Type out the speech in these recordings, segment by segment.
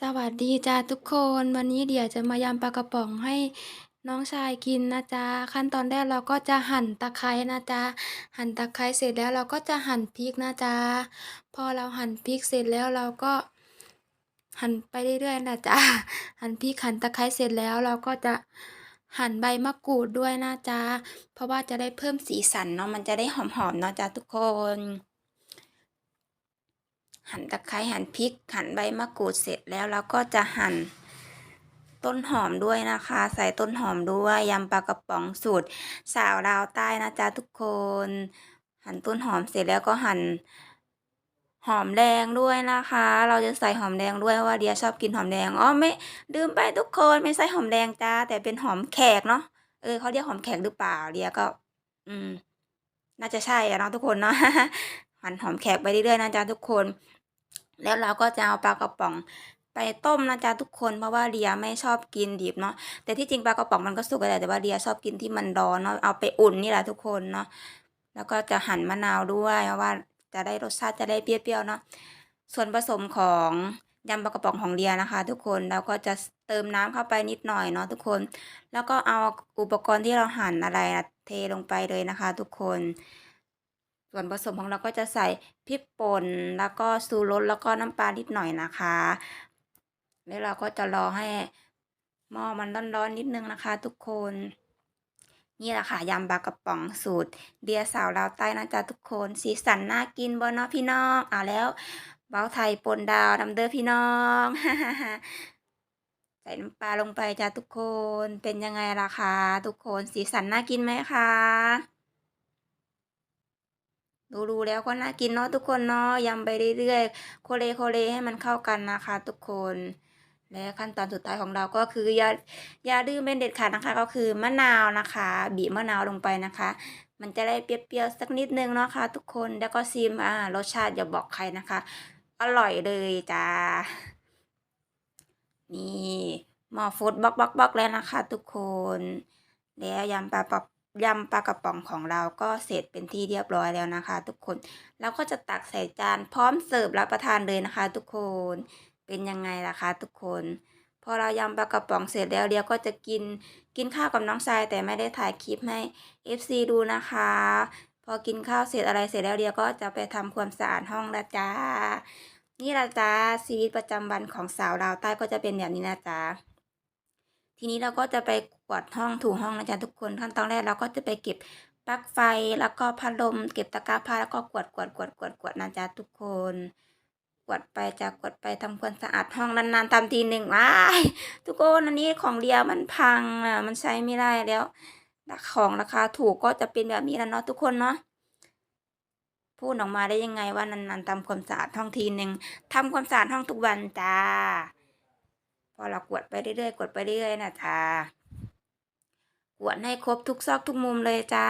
สวัสดีจ้าทุกคนวันนี้เดี๋ยวจะมายำปลากระป๋องให้น้องชายกินนะจ๊ะขั้นตอนแรกเราก็จะหั่นตะไคร้นะจ๊ะหั่นตะไคร้เสร็จแล้วเราก็จะหั่นพริกนะจ๊ะพอเราหั่นพริกเสร็จแล้วเราก็ หั่นไปเรื่อยๆนะจ๊ะหั่นพริกหั่นตะไคร้เสร็จแล้วเราก็จะหั่นใบมะกรูดด้วยนะจ๊ะเพราะว่าจะได้เพิ่มสีสันเนาะมันจะได้หอมๆเนาะจ๊ะทุกคน หั่นตะไคร้หั่นพริก หั่นใบมะกรูดเสร็จแล้วเราก็จะหั่นต้นหอมด้วยนะคะ ใส่ต้นหอมด้วยยำปลากระป๋องสูตร สาวลาวใต้นะจ๊ะทุกคน หั่นต้นหอมเสร็จแล้วก็หั่นหอมแดงด้วยนะคะ เราจะใส่หอมแดงด้วยว่าเดียชอบกินหอมแดงอ๋อไม่ลืมไปทุกคนไม่ใส่หอมแดงจ้าแต่เป็นหอมแขกเนาะเออเขาเรียกหอมแขกหรือเปล่าเดียก็ อืม น่าจะใช่อะเนาะทุกคนเนาะหั่นหอมแขกไปเรื่อยๆนะจ๊ะทุกคน แล้วเราก็จะเอาปลากระป๋องไปต้มนะจ๊ะทุกคนเพราะว่าเดียไม่ชอบกินดิบเนาะแต่ที่จริงปลากระป๋องมันก็สุกแหละแต่ว่าเดียชอบกินที่มันร้อนเนาะเอาไปอุ่นนี่แหละทุกคนเนาะแล้วก็จะหั่นมะนาวด้วยเพราะว่าจะได้รสชาติจะได้เปรี้ยวๆเนาะส่วนผสมของยำปลากระป๋องของเดียนะคะ ทุกคนแล้วก็จะเติมน้ำเข้าไปนิดหน่อยเนาะทุกคน แล้วก็เอาอุปกรณ์ที่เราหั่นอะไรอะเทลงไปเลยนะคะ ทุกคน ส่วนผสมของเราก็จะใส่พริกป่นแล้วก็ชูรสแล้วก็น้ำปลานิดหน่อยนะคะ แล้วเราก็จะรอให้หม้อมันร้อนๆนิดนึงนะคะ ทุกคน นี่แหละค่ะยำปลากระป๋องสูตรเดียสาวลาวใต้นะจ๊ะทุกคน สีสันน่ากินบ่เนาะพี่น้องอ่าแล้วเบ้าไทยปนดาวดำเด้อพี่น้องใส่น้ำปลาลงไปจ้ะทุกคน เป็นยังไงล่ะคะทุกคน สีสันน่ากินไหมคะ ดูๆแล้วก็น่ากินเนาะทุกคนเนาะยำไปเรื่อยๆ โคเลโคเลให้มันเข้ากันนะคะ ทุกคน และขั้นตอนสุดท้ายของเราก็คืออย่าอย่าดื้อเป็นเด็ดขาดนะคะ ก็คือมะนาวนะคะบีบมะนาวลงไปนะคะ มันจะได้เปรี้ยวๆสักนิดนึงเนาะค่ะทุกคนแล้วก็ซิมอ่ารสชาติอย่าบอกใครนะคะ อร่อยเลยจ้านี่หมอฟุตบล็อกบล็อกบล็อกแล้วนะคะ ทุกคน แล้วยำปลาป ยำปลากระป๋องของเราก็เสร็จเป็นที่เรียบร้อยแล้วนะคะ ทุกคนเราก็จะตักใส่จานพร้อมเสิร์ฟรับประทานเลยนะคะ ทุกคนเป็นยังไงล่ะคะ ทุกคนพอเรายำปลากระป๋องเสร็จแล้วเดียวก็จะกินกินข้าวกับน้องทรายแต่ไม่ได้ถ่ายคลิปให้ FC ดูนะคะ พอกินข้าวเสร็จอะไรเสร็จแล้วเดียวก็จะไปทำความสะอาดห้องละจ้านี่ละจ้าชีวิตประจำวันของสาวลาวใต้ก็จะเป็นแบบนี้นะจ๊ะ ทีนี้เราก็จะไปกวาดห้องถูห้องนะจ๊ะทุกคนขั้นตอนแรกเราก็จะไปเก็บปลั๊กไฟแล้วก็พัดลม เก็บตะกร้าผ้าแล้วก็กวาดกวาดกวาดกวาดกวาดนะจ๊ะทุกคนกวาดไปจะกวาดไปทำความสะอาดห้องนานๆทำทีหนึ่งว้ายทุกคนอันนี้ของเดียมันพังอะมันใช้ไม่ได้แล้วของราคาถูกก็จะเป็นแบบนี้แล้วเนาะทุกคนเนาะพูดออกมาได้ยังไงว่านานๆทำความสะอาดห้องทีหนึ่งทำความสะอาดห้องทุกวันจ้า อเรากวดไปเรื่อยๆ กวดไปเรื่อยๆนะจ้ากวดให้ครบทุกซอกทุกมุมเลยจ้า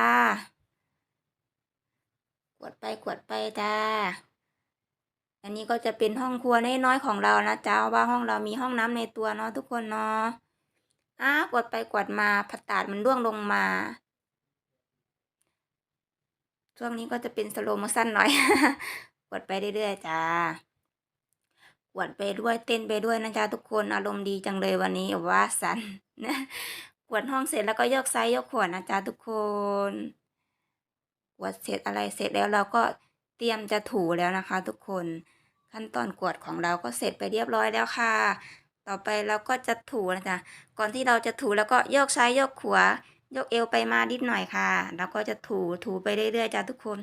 กวดไปกวดไปจ้าอันนี้ก็จะเป็นห้องครัวน้อยๆของเรานะจ้าว่าห้องเรามีห้องน้ำในตัวเนาะทุกคนเนาะอ้ากวดไปกวดมาผักตาดมันร่วงลงมาช่วงนี้ก็จะเป็นสโลโมชั่นหน่อยกวดไปเรื่อยๆจ้า กวดไปด้วยเต้นไปด้วยนะจ๊ะทุกคนอารมณ์ดีจังเลยวันนี้ว่าสันนะกวดห้องเสร็จแล้วก็ยกไซส์ยกขวดนะจ๊ะทุกคนกวดเสร็จอะไรเสร็จแล้วเราก็เตรียมจะถูแล้วนะคะ ทุกคนขั้นตอนกวดของเราก็เสร็จไปเรียบร้อยแล้วค่ะ ต่อไปเราก็จะถูนะจ๊ะก่อนที่เราจะถูแล้วก็ยกซ้ายยกขวายกเอวไปมานิดหน่อยค่ะ แล้วก็จะถูถูไปเรื่อยๆจ้ะทุกคน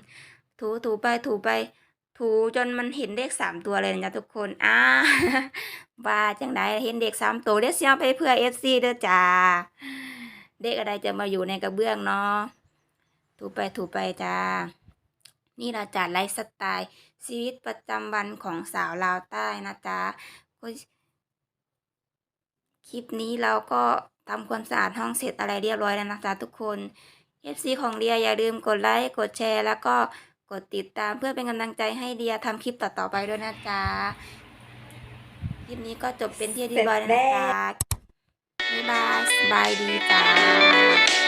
ถูถูไปถูไป ถูจนมันเห็นเลขสามตัวเลยนะทุกคนอ่าว่าจังไดเห็นเด็กสามตัวเด็กเสียงไปเพื่อเอฟซีเด้อจ้าเด็กอะไรจะมาอยู่ในกระเบื้องเนาะถูไปถูไปจ้า นี่เราจัดไลฟ์สไตล์ชีวิตประจำวันของสาวลาวใต้นะจ๊ะคลิปนี้เราก็ทำความสะอาดห้องเสร็จอะไรเรียบร้อยแล้วนะจ๊ะทุกคน FC ของเดียอย่าลืมกดไลค์กดแชร์ แล้วก็ กดติดตามเพื่อเป็นกำลังใจให้เดียทำคลิปต่อๆไปด้วยนะจ๊ะ คลิปนี้ก็จบเป็นที่เรียบร้อยแล้วนะจ๊ะบ๊ายบายสบายดีจ้า